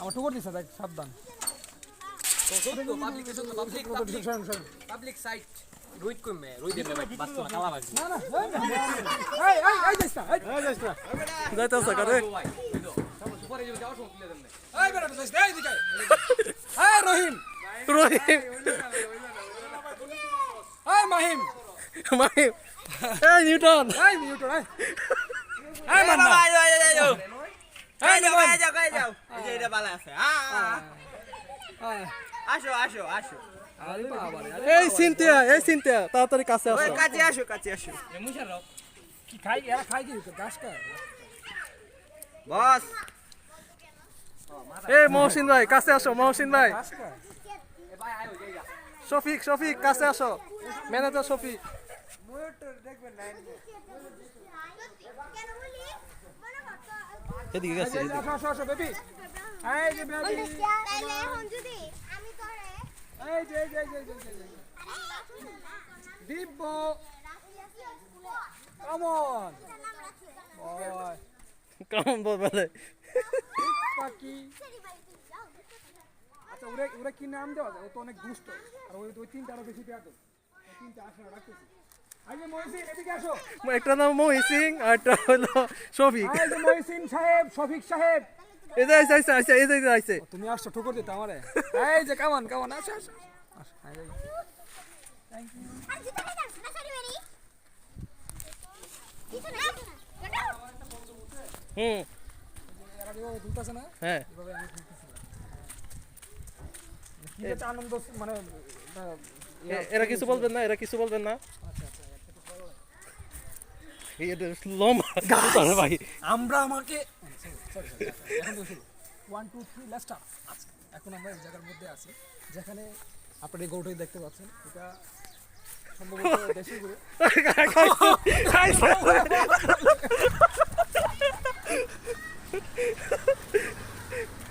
আমার টুকর দিছে দেখ সাবধান পাবলিক সাইট রুইত কমে রুইদের বাস্তব কালা বাজি না না এই এই এই যাইস না এই এই না যাইতেছে করে পরে যাবে যাওয়ার সময় দেন এই বেটা যাইস এই দিকে এই রহিম রহিম মাহিম মাহিম এই নিউটন এই নিউটন এই এই মান্না এই নিমন এই আসো আসো আসো আরে বাবা রে এই সিনতিয়া এই সিনতিয়া তাড়াতাড়ি কাছে আসো কাছে আসো কাছে আসো মুশারফ কি খাই এরা খাই কি গাছ খায় বস এই মহসিন ভাই কাছে আসো মহসিন ভাই খায় শফিক শফিক কাছে আসো। ম্যানেজার শফিক। এদিকে গেছে। দিব্য। কমন কেমন বলে পাখি আচ্ছা ওরা ওরা কি নাম দেওয়া? যায় ও তো অনেক দুষ্ট। আর ওই ওই তিনটা আরও বেশি দেওয়া তো ওই তিনটা আসলে রাখতেছি। একটা নাম মহিসিং আর একটা হলো শফিক। যে সাহেব শফিক সাহেব। এই যে আইসে আইসে আইসে এই যে আইসে তুমি আসছো ঠুকুর দিতে আমারে? এই যে কেমন কেমন আসো আসো হুম। হ্যাঁ। একটা আনন্দ মানে এরা কিছু বলবেন না এরা কিছু বলবেন না? ভাই। আমরা আমাকে ওয়ান টু থ্রি আচ্ছা এখন আমরা এই জায়গার মধ্যে আছি যেখানে আপনার এই দেখতে পাচ্ছেন। এটা সম্ভবত দেশি গরু।